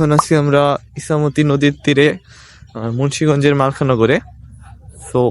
এখন আছি আমরা ইসামতি নদীর তীরে মুন্সিগঞ্জের মালখানগরে। তো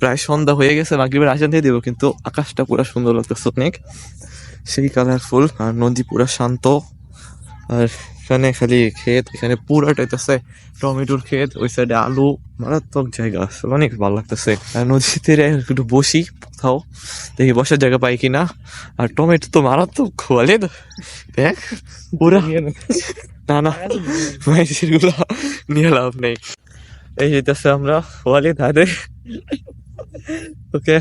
প্রায় সন্ধ্যা হয়ে গেছে, মাগরিবের আজান দিয়ে দিব, কিন্তু আকাশটা পুরো সুন্দর লাগতেছে অনেক। সেই কালারফুল আর নদী পুরো শান্ত। আর এখানে খালি ক্ষেত, এখানে পুরাটাই আছে টমেটোর ক্ষেত, ওই সাইডে আলু। মারাত্মক জায়গা, আসলে অনেক ভালো লাগতেছে। আর নদীর তীরে একটু বসি, কোথাও। দেখি বসার জায়গা পাই কিনা। আর টমেটো তো মারাত্মক খোয়ালে দেখ, পুরা। না না। মাইসিরগুলা নিয়ে লাভ নেই। এই যেতেছে আমরা ওয়ালি ধারে। ওকে,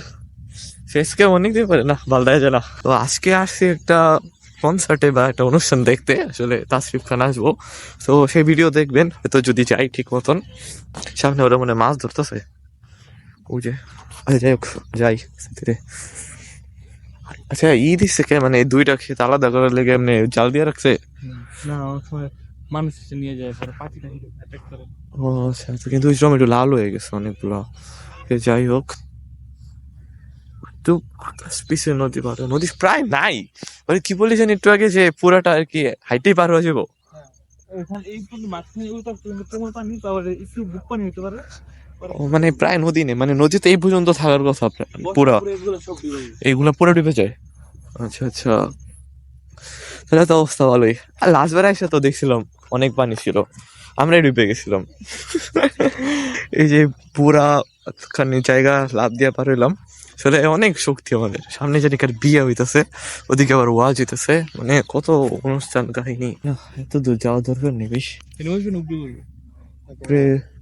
ফেসকে অনেক দিন পরে না বালদায় জানা তো আজকে আসছি একটা কনসার্টে বা একটা অনুষ্ঠান দেখতে। আসলে তাসরিফ খান আসব। তো সেই ভিডিও দেখবেন। হয়তো যদি যাই ঠিক মতন। সামনে ওরা মনে মাছ ধরতেছে। ওই যে আচ্ছা যাই হোক, যাই। আচ্ছা ই দিচ্ছে কে? মানে দুইটা খেতে আলাদা করার লেগে এমনি জাল দিয়ে রাখছে? না অনেক সময় মানুষ এসে নিয়ে যায় পরে পাখিটা অ্যাটাক করে। ও আচ্ছা আচ্ছা কিন্তু ওই টমেটো লাল হয়ে গেছে অনেকগুলো। যাই হোক। তো আকাশ নদী পার নদী প্রায় নাই। মানে কি বলি জানি একটু আগে যে পুরাটা আর কি হাইটেই পার হয়ে যাব। ও, মানে প্রায় নদী নেই মানে নদীতে এই পর্যন্ত থাকার কথা আপনার পুরা। এগুলো। এইগুলা পুরো ডুবে যায়। আচ্ছা আচ্ছা। তাহলে তো অবস্থা ভালোই। আর লাস্ট বার এসে তো দেখছিলাম অনেক পানি ছিল। আমরাই ডুবে গেছিলাম। এই যে পুরা খানি জায়গা লাভ দিয়ে পার হইলাম। আসলে অনেক শক্তি আমাদের। সামনে জানি কার বিয়ে হইতেছে ওদিকে আবার ওয়াজ হইতেছে। মানে কত অনুষ্ঠান কাহিনী। এত দূর যাওয়া দরকার নেই বেশ।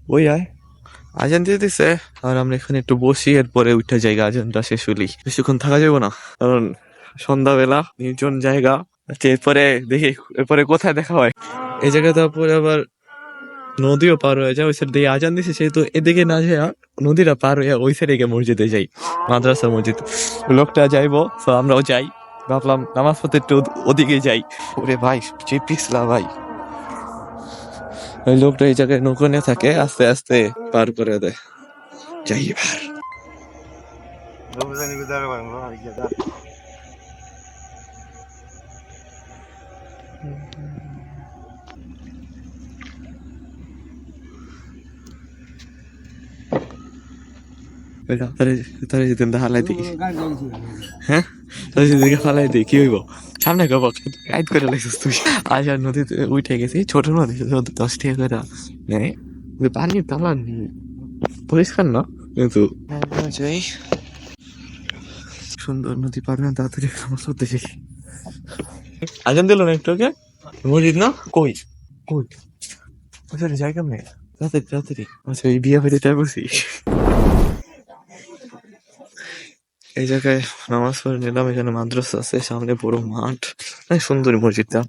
ওই আয়। আজান দিয়ে দিছে। আর আমরা এখানে একটু বসি এরপরে উঠে জায়গা আজানটা শেষ হলি বেশিক্ষণ থাকা যাবে না। কারণ সন্ধ্যাবেলা নির্জন জায়গা। আচ্ছা এরপরে দেখি এরপরে কোথায় দেখা হয়? এই জায়গায় তারপরে আবার নদীও পার হয়ে যায় ওই সাইড দিয়ে আজান দিছে সেহেতু এদিকে না যায় নদীটা পার হয়ে ওই সাইডে গিয়ে মসজিদে যাই মাদ্রাসা মসজিদ। লোকটা যাইবো তো আমরাও যাই। ভাবলাম নামাজ পড়তে একটু ওদিকে যাই। ওরে ভাই যে পিছলা ভাই। ওই লোকটা এই জায়গায় নৌকো নিয়ে থাকে আস্তে আস্তে পার করে দেয়। যাই এবার। তারে তারে হালাই দিই। হ্যাঁ? তারে যদি ফালাই দিই কি হইব? সামনে গাইড করে লাগছিস তুই। আজ আর নদীতে উঠে গেছি ছোট নদী দশ টাকা করে। নেয় পানির তালা পরিষ্কার না? কিন্তু সুন্দর নদী পার হয়ে তাড়াতাড়ি আমার সত্যি যাই আজান দিল না একটু আগে মসজিদ না? কই? কই? আচ্ছা যাই কেমনে তাড়াতাড়ি তাড়াতাড়ি। আচ্ছা এই বিয়ে হইতে চাই এই জায়গায় নামাজ পড়ে নিলাম এখানে মাদ্রাসা আছে সামনে বড় মাঠ। সুন্দর মসজিদটা।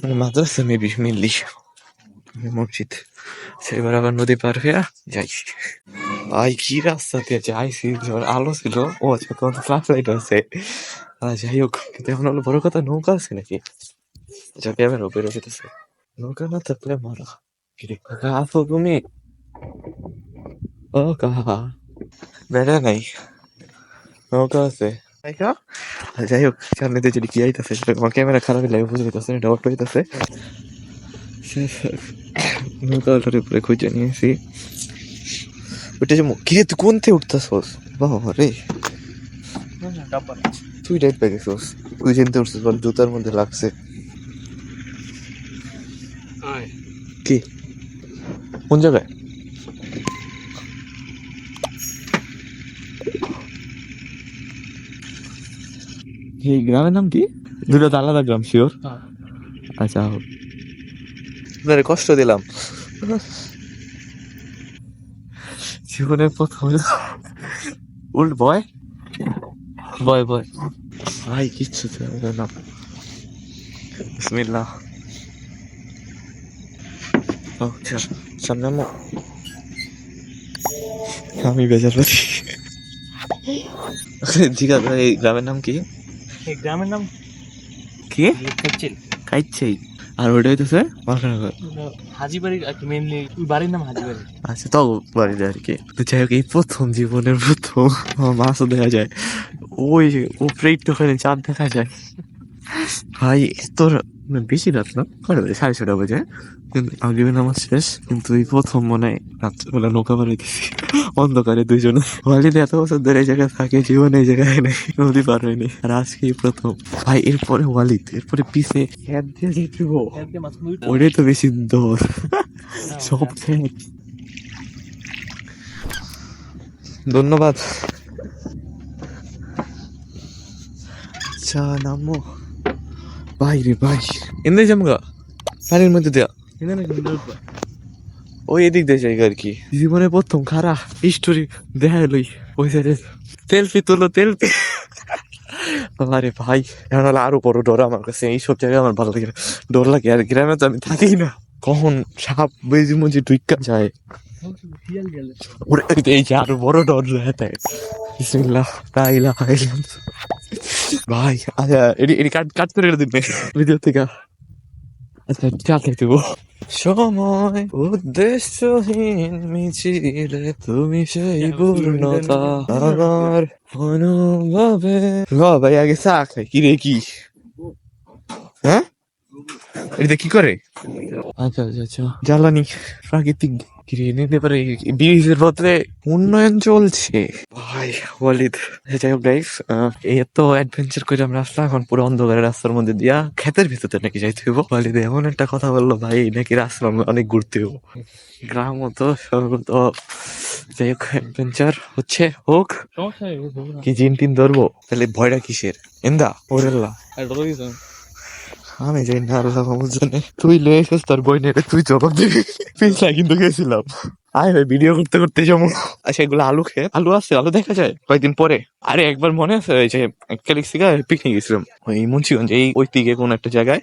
মানে মাদ্রাসা মেবি মিললি মসজিদ। এবার আবার নদী পার হয়ে যাই। ভাই কি রাস্তা দিয়ে যখন আলো ছিল। ও আচ্ছা তোমার তো ফ্লাশ লাইট আছে। আহ, যাই হোক কিন্তু এখন হলো বড় কথা নৌকা আছে নাকি যা ক্যামেরা বেরো যেতেছে নৌকা না থাকলে মারা কিরে কাকা আছো তুমি ও কাহা বেড়া নাই নৌকা আছে তাইকা যাই হোক সামনে দিয়ে যদি কি আইতাছে আমার ক্যামেরা খারাপ লাগে বুঝে যেতেছে না ডাউট হইতাছে নৌকাটার উপরে খুঁজে নিয়েছি ওটা যে মো- কিরে তুই কোনতে উঠতাছস বাবা রে ডাব্বা তুই ডাইট পেয়ে গেছিস তুই চিনতে উঠছিস বল জুতার মধ্যে লাগছে। কি? কোন জায়গায়? এই গ্রামের নাম কি? দুটো তো আলাদা গ্রাম শিওর হ্যাঁ। আচ্ছা হোক কষ্ট দিলাম। জীবনের প্রথম উল্ট বয়? বয় বয়। ভাই কিচ্ছু হবে না। বিসমিল্লাহ। আচ্ছা সামনে। আমি বেজার পাচ্ছি জিজ্ঞাসা এই গ্রামের নাম কি? এই গ্রামের নাম কি? খাইছিল কাইছেই আর ওটা হইতেছে মালখানগর। হাজিবাড়ি আর কি মেনলি বাড়ির নাম হাজিবাড়ি। আচ্ছা তো বাড়িতে আর কি। তো যাই হোক এই প্রথম জীবনের প্রথম। মাছও দেখা যায়। ওই উপরে একটু ওখানে চাঁদ দেখা যায়। ভাই এত রা- মানে বেশি রাত না? কটা বাজে? সাড়ে ছটা বাজে কিন্তু আগে নামাজ শেষ কিন্তু এই প্রথম মনে হয় রাত্রেবেলা নৌকা বাড়াইতেছি অন্ধকারে দুইজনে। ওয়ালিদ এত বছর ধরে এই জায়গায় থাকে জীবনে এই জায়গায় নেই নদী পার হয়নি। আর আজকে প্রথম। ভাই এরপরে ওয়ালিদ এরপরে পিছে হ্যাঁ দিয়ে দুইটা ওটাই তো বেশি দর। সব ধন্যবাদ। আচ্ছা নামো ভাই রে ভাই এনে জামগা পানির মধ্যে দেয়া কিন্তু ওই এদিক দিয়ে জায়গা আর কি জীবনে প্রথম খারা হিস্টোরি দেখা লই ওই সাইডে সেলফি তুলো সেলফি আরে ভাই এখন হলো আরও বড় ডর আমার কাছে এইসব জায়গায় আমার ভালো লাগে। ডর লাগে আর গ্রামে তো আমি থাকি না কখন সাপ বেজি মুজি টুইকা যায় ওরে এই যে আরও বড় ডর যায় বিসমিল্লাহ লা ইলাহা ইল্লাল্লাহ ভাই আচ্ছা এডি এডি কাট কাট করে দিন ভিডিও থেকে আচ্ছা খেতে গো সময় উদ্দেশ্যহীন মিছিলে তুমি সেই পূর্ণতা আমার অনুভবে ভাই আগে চা খাই কি রে কি হ্যাঁ এটা কি করে আচ্ছা আচ্ছা আচ্ছা জ্বালানি প্রাকৃতিক কিনে নিতে পারে। ব্রিজের পথে উন্নয়ন চলছে। ভাই ওয়ালিদ যাই হোক গাইস এই এত অ্যাডভেঞ্চার করে আমরা আসলাম এখন পুরো অন্ধকারের রাস্তার মধ্যে দিয়া ক্ষেতের ভিতরে নাকি যাইতে হইব? ওয়ালিদ এমন একটা কথা বলল ভাই নাকি রাস্তা আমরা অনেক ঘুরতে হইব। গ্রাম তো শহর তো যাই হোক অ্যাডভেঞ্চার হচ্ছে হোক। কি জিন টিন ধরবো? তাহলে ভয়টা কিসের? এন্দা ওরেল্লা। আর আমি জানি না আল্লাহ আমার তুই লয়ে এসেছিস তোর বই নিয়ে, তুই জবাব দিবি। পিছলা কিন্তু গেছিলাম। আয় ভাই ভিডিও করতে করতে যেমন এগুলো আলু খেয়ে আলু আছে আলু দেখা যায়। কয়েকদিন পরে। আরে একবার মনে আছে ওই যে ক্যালিক্সিকা পিকনিক গেছিলাম। ওই মুন্সিগঞ্জ এই ওই দিকে কোন একটা জায়গায়।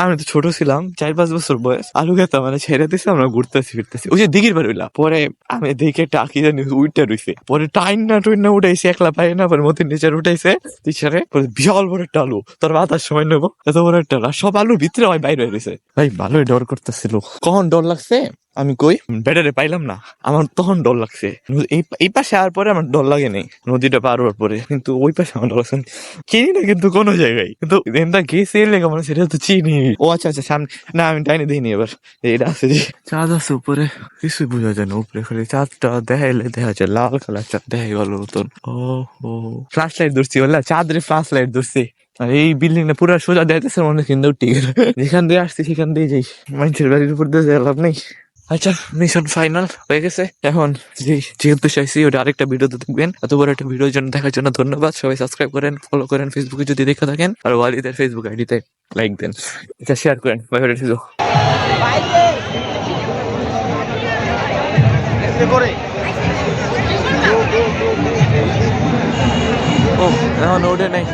আমি তো ছোট ছিলাম চার পাঁচ বছর বয়স। আলু খেতাম মানে ছেড়ে দিছে আমরা ঘুরতেছি ফিরতেছি। ওই যে দিঘির বার হইলা পরে আমি দেখে টাকি জানি উইটা রইছে। পরে টাইন না টুইন না উঠাইছে একলা পাই না পরে মতিন নিচে উঠাইছে। টিচারে পরে বিশাল বড় একটা আলু তোর বাতার সময় নেব। এত বড় একটা সব আলু ভিতরে হয় বাইরে রয়েছে ভাই ভালোই ডর করতেছিল। কখন ডর লাগছে? আমি কই? ব্যাটারে পাইলাম না। আমার তখন ডর লাগছে। এই পাশে আর পরে আমার ডর লাগে নাই। নদীটা পার হওয়ার পরে। কিন্তু ওই পাশে আমার ডর লাগছে। চিনি না কিন্তু কোনো জায়গায়। কিন্তু এনটা গেছে এর লেগে মানে সেটা তো চিনি। ও আচ্ছা আচ্ছা সামনে না আমি টাইনে দিইনি এবার। এটা আছে যে চাঁদ আছে উপরে। কিছুই বোঝা যায় না উপরে খালি চাঁদটা দেখাইলে দেখা যায় লাল কালার চাঁদ দেখাই গেল মতন। ও ও। ফ্লাশ লাইট ধরছি বললা? চাঁদ রে ফ্লাশ লাইট ধরছি এই বিল্ডিংটা পুরো সোজা দেখাইতেছে মনে কিন্তু ঠিক যেখান দিয়ে আসছি সেখান দিয়ে যাই। মানুষের বাড়ির উপর দিয়ে লাভ নেই। আচ্ছা মিশন ফাইনাল হয়ে গেছে। এখন যে- যেহেতু চাইছি ওটা আরেকটা ভিডিওতে দেখবেন। এত বড় একটা ভিডিওর জন্য দেখার জন্য ধন্যবাদ। সবাই সাবস্ক্রাইব করেন ফলো করেন ফেসবুকে যদি দেখে থাকেন। আর ওয়ালিদের ফেসবুক আইডিতে লাইক দেন। এটা শেয়ার করেন। বাই বাই ছিল ও এখন ওটা নেই।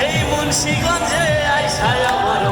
এই মুন্সিগঞ্জে আইসায় আমার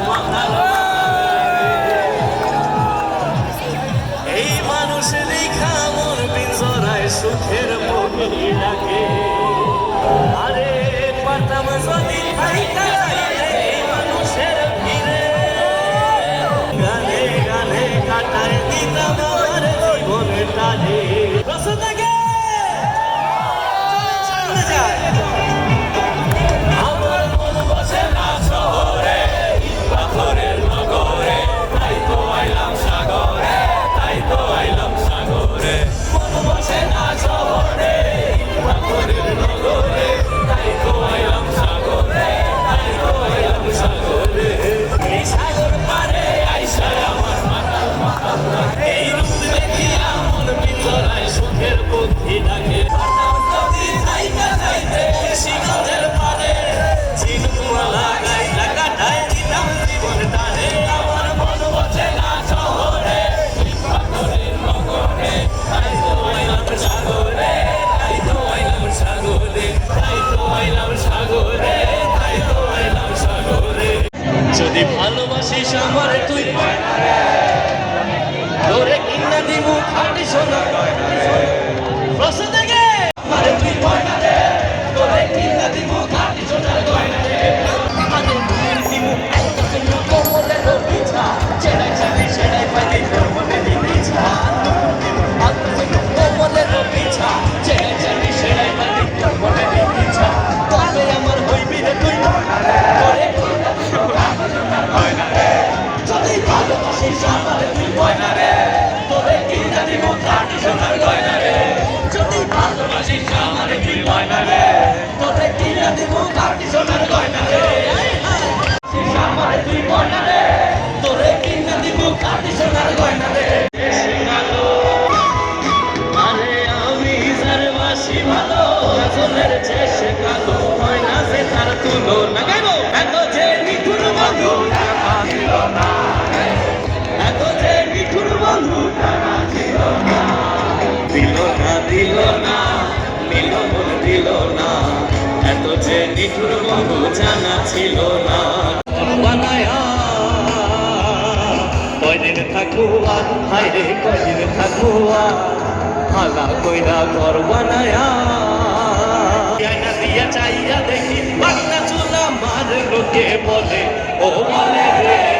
এত যে মিঠুর না এত না, দিল না না। এত যে নিঠুর বন্ধু ছিল না। কয়দিন থাকুয়া, হায় রে, কয়দিন থাকুয়া। হালা কইরা ঘর বানায়া দিয়া চাইয়া দেখি কে বলে? ও মনে রে।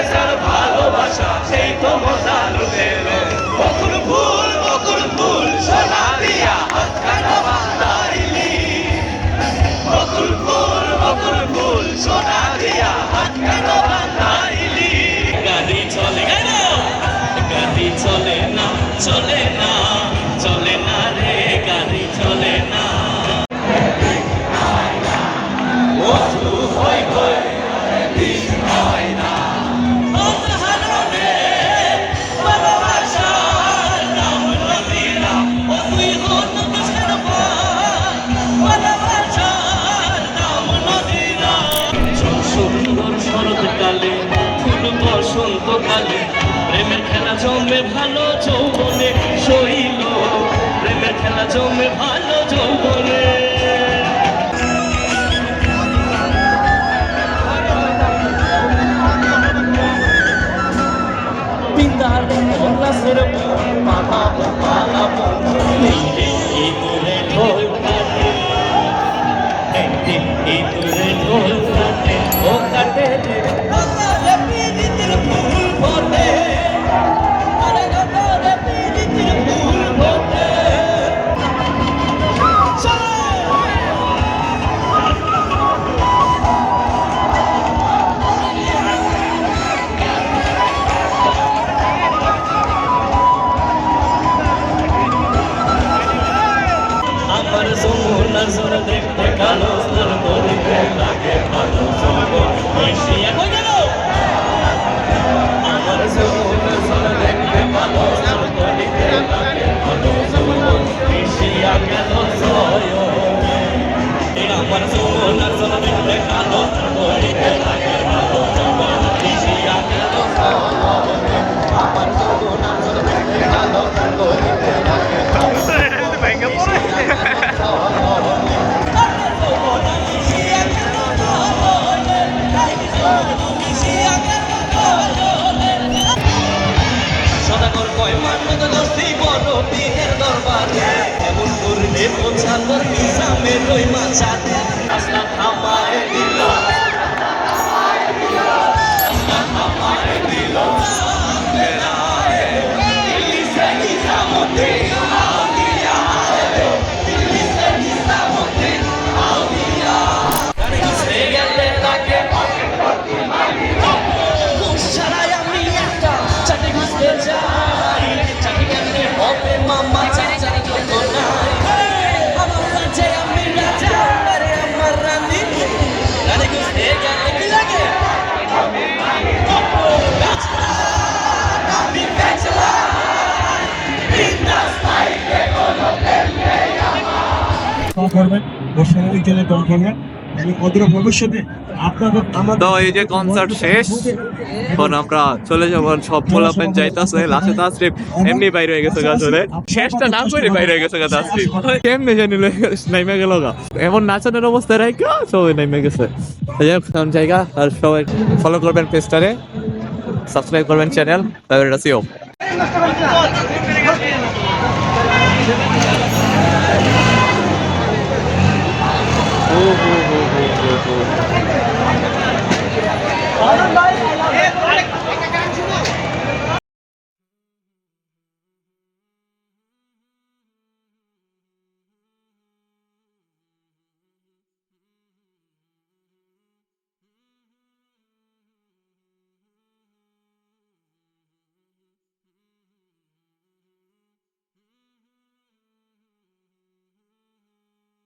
বেজার ভালোবাসা, সেই তো মজা লুটে বকুল ফুল বকুল ফুল, সোনা দিয়া হাতখানা বাতাইলি বকুল ফুল বকুল ফুল, সোনা দিয়া হাতখানা বাতাইলি গাড়ি চলে গাড়ি চলে না, চলে সুন্দর শরৎকালে, ফুল বসন্তকালে, প্রেমের খেলা জমে ভালো যৌবনে শৈল, প্রেমের খেলা জমে ভালো যৌবনে। পিন্দার এই পালাবো ঢোল মিশিয়া গেল নিজামে রই মাছাতে করবেন বর্ষাকালের জন্য করবেন। এমনি বাইরে হয়ে গেছে শেষটা না করে বাইরে হয়ে গেছে নাইমে এমন নাচানোর অবস্থা রাইকা সবাই নাইমে গেছে। জায়গা, আর সবাই ফলো করবেন পেজটারে সাবস্ক্রাইব করবেন চ্যানেল